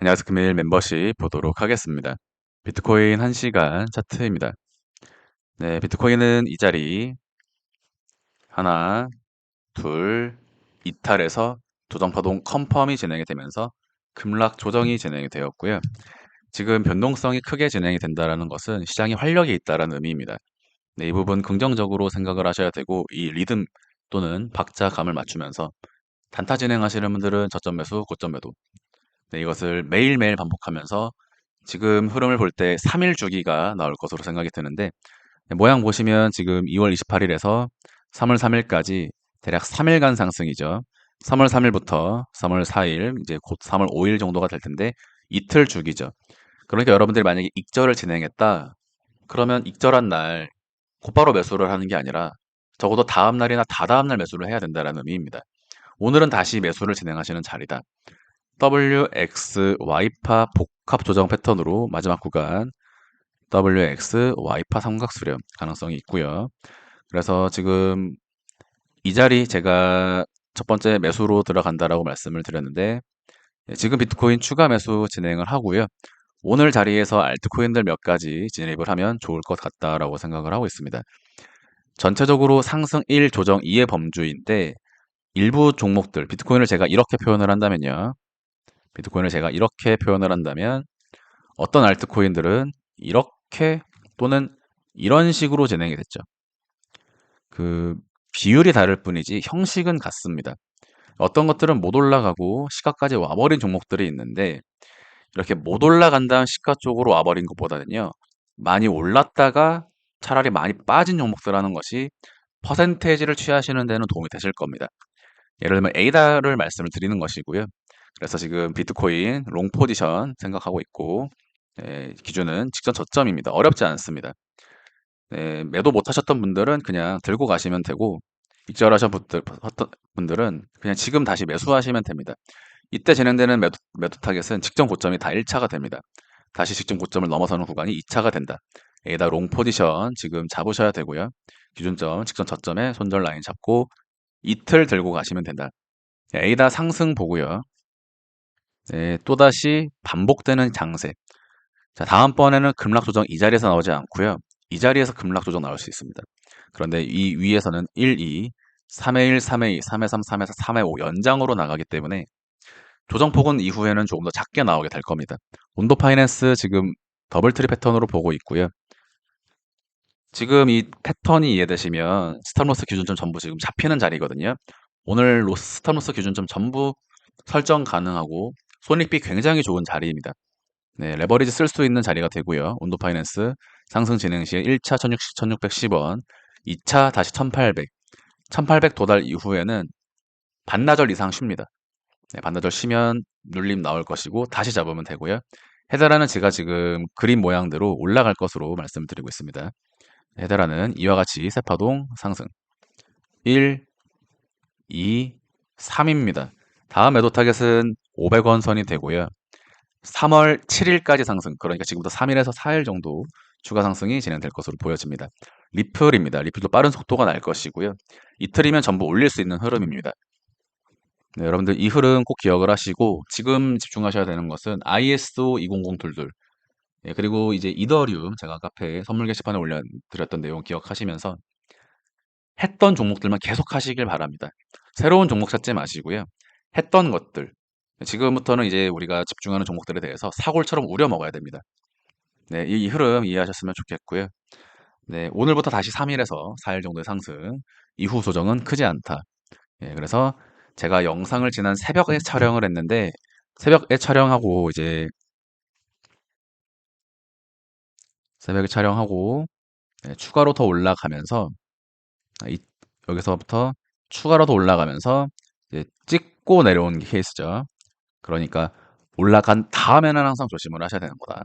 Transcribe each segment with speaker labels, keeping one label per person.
Speaker 1: 안녕하세요. 금일 멤버십 보도록 하겠습니다. 비트코인 1시간 차트입니다. 네, 비트코인은 이 자리 하나, 둘, 이탈에서 조정파동 컨펌이 진행이 되면서 급락 조정이 진행이 되었고요. 지금 변동성이 크게 진행이 된다는 것은 시장이 활력이 있다는 의미입니다. 네, 이 부분 긍정적으로 생각을 하셔야 되고 이 리듬 또는 박자감을 맞추면서 단타 진행하시는 분들은 저점 매수, 고점 매도 네, 이것을 매일매일 반복하면서 지금 흐름을 볼 때 3일 주기가 나올 것으로 생각이 드는데 네, 모양 보시면 지금 2월 28일에서 3월 3일까지 대략 3일간 상승이죠. 3월 3일부터 3월 4일, 이제 곧 3월 5일 정도가 될 텐데 이틀 주기죠. 그러니까 여러분들이 만약에 익절을 진행했다. 그러면 익절한 날 곧바로 매수를 하는 게 아니라 적어도 다음 날이나 다다음 날 매수를 해야 된다는 의미입니다. 오늘은 다시 매수를 진행하시는 자리다. WX Y파 복합 조정 패턴으로 마지막 구간 WX Y파 삼각 수렴 가능성이 있고요. 그래서 지금 이 자리 제가 첫 번째 매수로 들어간다라고 말씀을 드렸는데 예, 지금 비트코인 추가 매수 진행을 하고요. 오늘 자리에서 알트코인들 몇 가지 진입을 하면 좋을 것 같다라고 생각을 하고 있습니다. 전체적으로 상승 1, 조정 2의 범주인데 일부 종목들, 비트코인을 제가 이렇게 표현을 한다면요. 비트코인을 제가 이렇게 표현을 한다면 어떤 알트코인들은 이렇게 또는 이런 식으로 진행이 됐죠. 그 비율이 다를 뿐이지 형식은 같습니다. 어떤 것들은 못 올라가고 시가까지 와버린 종목들이 있는데 이렇게 못 올라간다는 시가 쪽으로 와버린 것보다는요. 많이 올랐다가 차라리 많이 빠진 종목들 하는 것이 퍼센테이지를 취하시는 데는 도움이 되실 겁니다. 예를 들면 에이다를 말씀을 드리는 것이고요. 그래서 지금 비트코인 롱 포지션 생각하고 있고 예, 기준은 직전 저점입니다. 어렵지 않습니다. 예, 매도 못 하셨던 분들은 그냥 들고 가시면 되고 익절하신 분들, 분들은 그냥 지금 다시 매수하시면 됩니다. 이때 진행되는 매도, 매도 타겟은 직전 고점이 다 1차가 됩니다. 다시 직전 고점을 넘어서는 구간이 2차가 된다. 에다 롱 포지션 지금 잡으셔야 되고요. 기준점, 직전 저점에 손절 라인 잡고 이틀 들고 가시면 된다. 에이다 상승 보고요. 네, 또다시 반복되는 장세. 자, 다음번에는 급락 조정 이 자리에서 나오지 않고요. 이 자리에서 급락 조정 나올 수 있습니다. 그런데 이 위에서는 1, 2, 3회 1, 3회 2, 3회 3, 3회 4, 3회 5 연장으로 나가기 때문에 조정폭은 이후에는 조금 더 작게 나오게 될 겁니다. 온도 파이낸스 지금 더블 트리 패턴으로 보고 있고요. 지금 이 패턴이 이해되시면 스탑로스 기준점 전부 지금 잡히는 자리거든요. 오늘 로스 스탑로스 기준점 전부 설정 가능하고 손익비 굉장히 좋은 자리입니다. 네, 레버리지 쓸 수 있는 자리가 되고요. 온도 파이낸스 상승 진행 시에 1차 1610, 1610원, 2차 다시 1800, 1800 도달 이후에는 반나절 이상 쉽니다. 네, 반나절 쉬면 눌림 나올 것이고 다시 잡으면 되고요. 헤드라는 제가 지금 그림 모양대로 올라갈 것으로 말씀드리고 있습니다. 헤드라는 이와 같이 세파동 상승 1, 2, 3입니다. 다음 매도 타겟은 500원 선이 되고요. 3월 7일까지 상승, 그러니까 지금부터 3일에서 4일 정도 추가 상승이 진행될 것으로 보여집니다. 리플입니다. 리플도 빠른 속도가 날 것이고요. 이틀이면 전부 올릴 수 있는 흐름입니다. 네, 여러분들 이 흐름 꼭 기억을 하시고 지금 집중하셔야 되는 것은 ISO 200222 예, 그리고 이제 이더리움 제가 카페에 선물 게시판에 올려드렸던 내용 기억하시면서 했던 종목들만 계속 하시길 바랍니다. 새로운 종목 찾지 마시고요. 했던 것들 지금부터는 이제 우리가 집중하는 종목들에 대해서 사골처럼 우려 먹어야 됩니다. 네, 이, 이 흐름 이해하셨으면 좋겠고요. 네, 오늘부터 다시 3일에서 4일 정도의 상승, 이후 조정은 크지 않다. 예, 그래서 제가 영상을 지난 새벽에 촬영을 했는데 새벽에 촬영하고 이제 새벽에 촬영하고 네, 추가로 더 올라가면서 이, 여기서부터 추가로 더 올라가면서 찍고 내려온 케이스죠. 그러니까 올라간 다음에는 항상 조심을 하셔야 되는 거다.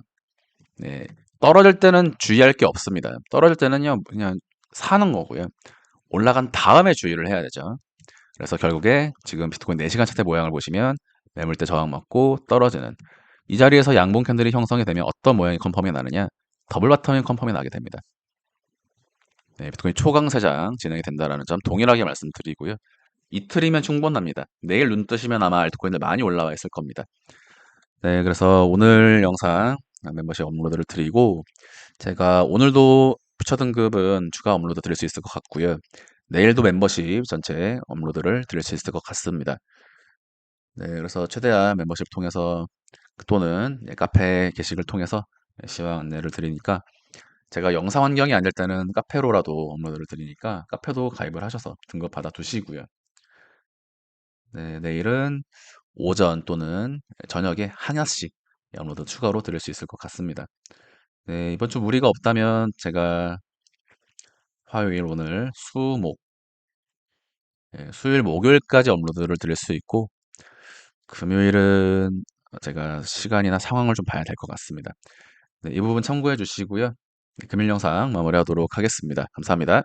Speaker 1: 네, 떨어질 때는 주의할 게 없습니다. 떨어질 때는요, 그냥 사는 거고요. 올라간 다음에 주의를 해야 되죠. 그래서 결국에 지금 비트코인 4시간 차트 모양을 보시면 매물대 저항 맞고 떨어지는 이 자리에서 양봉 캔들이 형성이 되면 어떤 모양이 컨펌이 나느냐 더블 바텀인 컨펌이 나게 됩니다. 네, 비트코인 초강세장 진행이 된다는 점 동일하게 말씀드리고요. 이틀이면 충분합니다. 내일 눈 뜨시면 아마 알트코인들 많이 올라와 있을 겁니다. 네, 그래서 오늘 영상 멤버십 업로드를 드리고 제가 오늘도 퓨처 등급은 추가 업로드 드릴 수 있을 것 같고요. 내일도 멤버십 전체 업로드를 드릴 수 있을 것 같습니다. 네, 그래서 최대한 멤버십 통해서 또는 예, 카페 게시글 통해서 시황 안내를 드리니까 제가 영상 환경이 안될 때는 카페로라도 업로드를 드리니까 카페도 가입을 하셔서 등급 받아 두시고요. 네, 내일은 오전 또는 저녁에 하나씩 업로드 추가로 드릴 수 있을 것 같습니다. 네, 이번 주 무리가 없다면 제가 화요일 오늘 수목 예, 수요일 목요일까지 업로드를 드릴 수 있고 금요일은 제가 시간이나 상황을 좀 봐야 될 것 같습니다. 네, 이 부분 참고해 주시고요. 네, 금일 영상 마무리하도록 하겠습니다. 감사합니다.